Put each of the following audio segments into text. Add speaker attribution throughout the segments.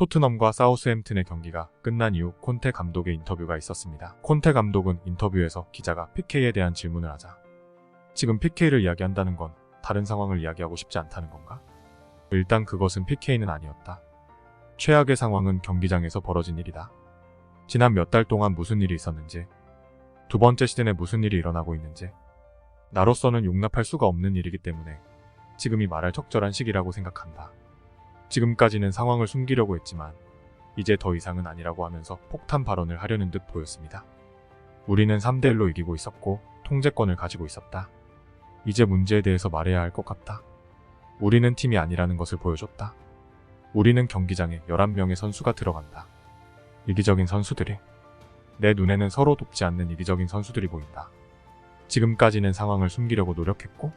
Speaker 1: 토트넘과 사우스햄튼의 경기가 끝난 이후 콘테 감독의 인터뷰가 있었습니다. 콘테 감독은 인터뷰에서 기자가 PK에 대한 질문을 하자 지금 PK를 이야기한다는 건 다른 상황을 이야기하고 싶지 않다는 건가? 일단 그것은 PK는 아니었다. 최악의 상황은 경기장에서 벌어진 일이다. 지난 몇 달 동안 무슨 일이 있었는지, 두 번째 시즌에 무슨 일이 일어나고 있는지, 나로서는 용납할 수가 없는 일이기 때문에 지금이 말할 적절한 시기라고 생각한다. 지금까지는 상황을 숨기려고 했지만 이제 더 이상은 아니라고 하면서 폭탄 발언을 하려는 듯 보였습니다. 우리는 3대1로 이기고 있었고 통제권을 가지고 있었다. 이제 문제에 대해서 말해야 할 것 같다. 우리는 팀이 아니라는 것을 보여줬다. 우리는 경기장에 11명의 선수가 들어간다. 이기적인 선수들이 내 눈에는 서로 돕지 않는 이기적인 선수들이 보인다. 지금까지는 상황을 숨기려고 노력했고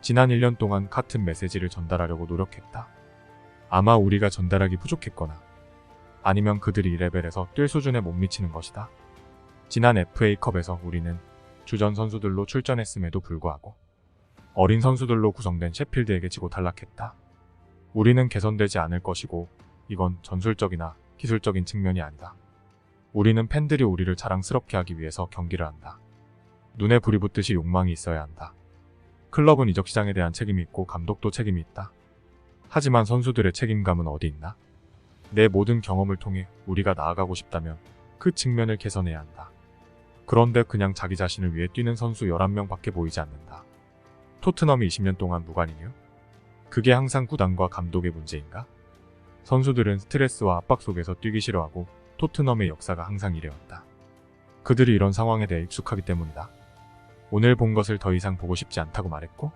Speaker 1: 지난 1년 동안 같은 메시지를 전달하려고 노력했다. 아마 우리가 전달하기 부족했거나 아니면 그들이 이 레벨에서 뛸 수준에 못 미치는 것이다. 지난 FA컵에서 우리는 주전 선수들로 출전했음에도 불구하고 어린 선수들로 구성된 셰필드에게 지고 탈락했다. 우리는 개선되지 않을 것이고 이건 전술적이나 기술적인 측면이 아니다. 우리는 팬들이 우리를 자랑스럽게 하기 위해서 경기를 한다. 눈에 불이 붙듯이 욕망이 있어야 한다. 클럽은 이적 시장에 대한 책임이 있고 감독도 책임이 있다. 하지만 선수들의 책임감은 어디 있나? 내 모든 경험을 통해 우리가 나아가고 싶다면 그 측면을 개선해야 한다. 그런데 그냥 자기 자신을 위해 뛰는 선수 11명밖에 보이지 않는다. 토트넘이 20년 동안 무관이뇨? 그게 항상 구단과 감독의 문제인가? 선수들은 스트레스와 압박 속에서 뛰기 싫어하고 토트넘의 역사가 항상 이래왔다. 그들이 이런 상황에 대해 익숙하기 때문이다. 오늘 본 것을 더 이상 보고 싶지 않다고 말했고,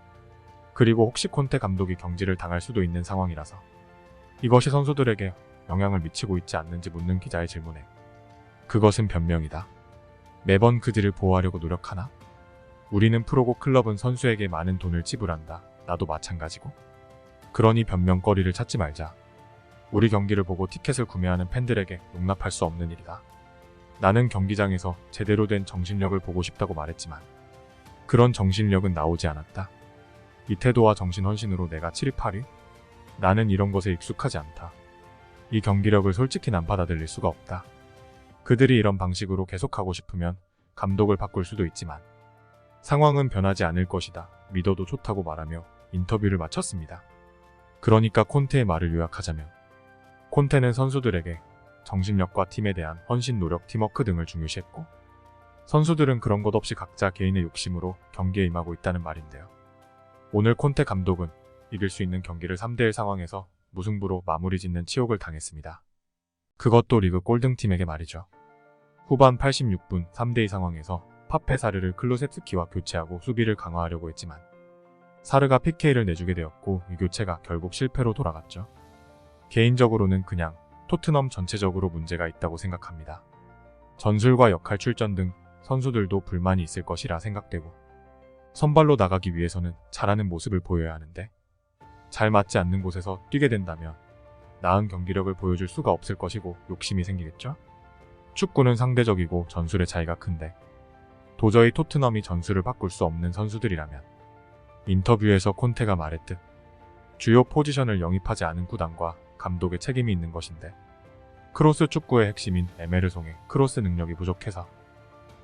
Speaker 1: 그리고 혹시 콘테 감독이 경질을 당할 수도 있는 상황이라서 이것이 선수들에게 영향을 미치고 있지 않는지 묻는 기자의 질문에 그것은 변명이다. 매번 그들을 보호하려고 노력하나? 우리는 프로고 클럽은 선수에게 많은 돈을 지불한다. 나도 마찬가지고. 그러니 변명거리를 찾지 말자. 우리 경기를 보고 티켓을 구매하는 팬들에게 용납할 수 없는 일이다. 나는 경기장에서 제대로 된 정신력을 보고 싶다고 말했지만 그런 정신력은 나오지 않았다. 이 태도와 정신 헌신으로 내가 7위 8위? 나는 이런 것에 익숙하지 않다. 이 경기력을 솔직히 난 받아들일 수가 없다. 그들이 이런 방식으로 계속하고 싶으면 감독을 바꿀 수도 있지만 상황은 변하지 않을 것이다. 믿어도 좋다고 말하며 인터뷰를 마쳤습니다. 그러니까 콘테의 말을 요약하자면 콘테는 선수들에게 정신력과 팀에 대한 헌신, 노력, 팀워크 등을 중요시했고 선수들은 그런 것 없이 각자 개인의 욕심으로 경기에 임하고 있다는 말인데요. 오늘 콘테 감독은 이길 수 있는 경기를 3대1 상황에서 무승부로 마무리 짓는 치욕을 당했습니다. 그것도 리그 꼴등팀에게 말이죠. 후반 86분 3대2 상황에서 파페 사르를 클로세츠키와 교체하고 수비를 강화하려고 했지만 사르가 PK를 내주게 되었고 이 교체가 결국 실패로 돌아갔죠. 개인적으로는 그냥 토트넘 전체적으로 문제가 있다고 생각합니다. 전술과 역할 출전 등 선수들도 불만이 있을 것이라 생각되고 선발로 나가기 위해서는 잘하는 모습을 보여야 하는데 잘 맞지 않는 곳에서 뛰게 된다면 나은 경기력을 보여줄 수가 없을 것이고 욕심이 생기겠죠? 축구는 상대적이고 전술의 차이가 큰데 도저히 토트넘이 전술을 바꿀 수 없는 선수들이라면 인터뷰에서 콘테가 말했듯 주요 포지션을 영입하지 않은 구단과 감독의 책임이 있는 것인데 크로스 축구의 핵심인 에메르송의 크로스 능력이 부족해서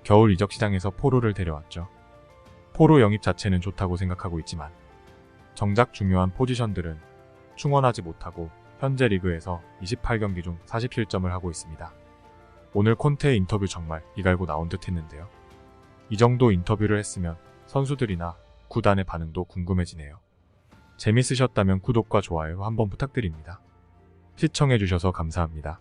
Speaker 1: 겨울 이적 시장에서 포로를 데려왔죠. 포로 영입 자체는 좋다고 생각하고 있지만 정작 중요한 포지션들은 충원하지 못하고 현재 리그에서 28경기 중 47점을 하고 있습니다. 오늘 콘테의 인터뷰 정말 이갈고 나온 듯 했는데요. 이 정도 인터뷰를 했으면 선수들이나 구단의 반응도 궁금해지네요. 재밌으셨다면 구독과 좋아요 한번 부탁드립니다. 시청해주셔서 감사합니다.